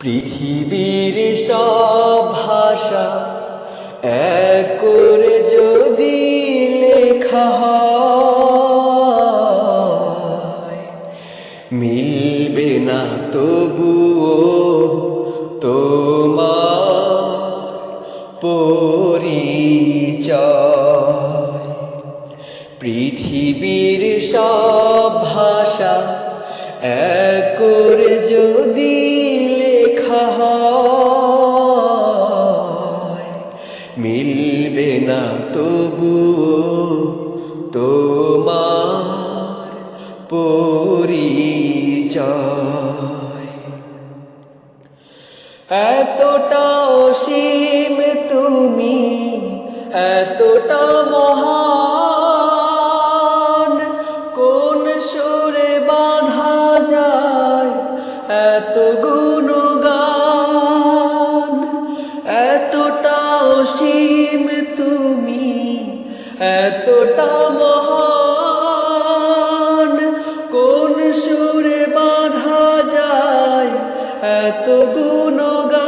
পৃথিবীর সব ভাষা এক করে যদি লেখা মিলবে না তবুও তোমার পরিচয়। পৃথিবীর সব ভাষা এক করে যদি না তবুও তোমার পরিচয়। এতটা অসীম তুমি, এতটা মহান, কোন সুরে বাঁধা যায়, এত গুণগান এতটা মহান, কোন সুরে বাঁধা যায় এত গুণগান?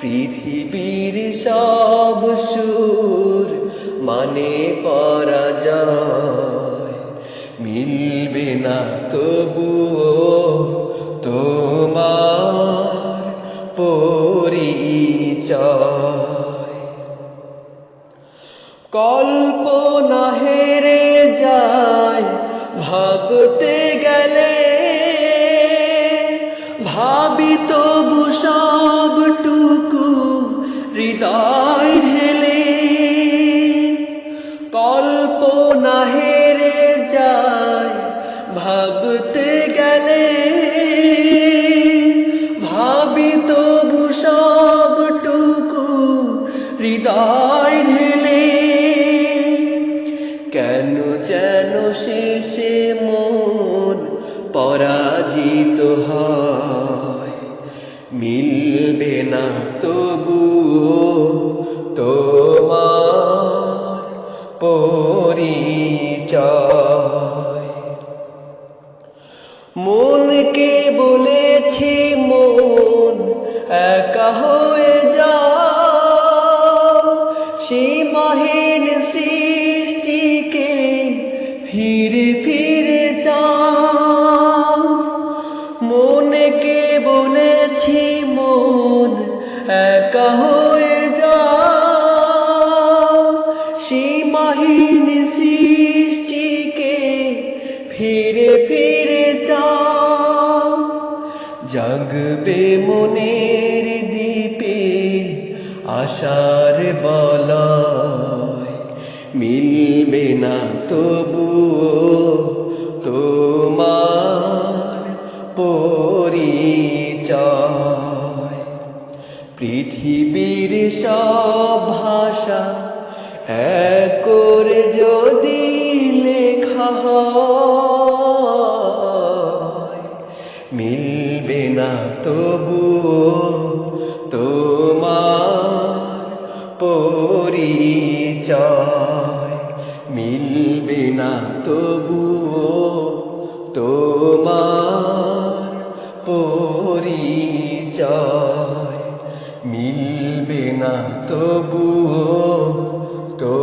পৃথিবীর সব সুর মানে পরাজয়। মিলবে না তবুও কল্পনা হেরে যায় ভাবতে গেলে। ভাবি তবু সবটুকু হৃদয় শেষে মন পরাজিত হয়। মিলবে না তবুও তোমার পরিচয়। মনকে বলেছি মন একা হয়ে যাও। সীমাহীন সৃষ্টিকে ফিরে ফিরে যাও। মনকে বলেছি মন একা হয়ে যাও। সীমাহীন সৃষ্টিকে ফিরে ফিরে যাও। জাগবে মনের দ্বীপে আশার বলয় মিলবে না তবুও তোমার পরিচয়। পৃথিবীর সব ভাষা এক করে যদি লেখা হয়, মিলবে না তবুও তোমার পরিচয় মিলবে না তবুও তোমার পরিচয়। মিলবে না তবুও তো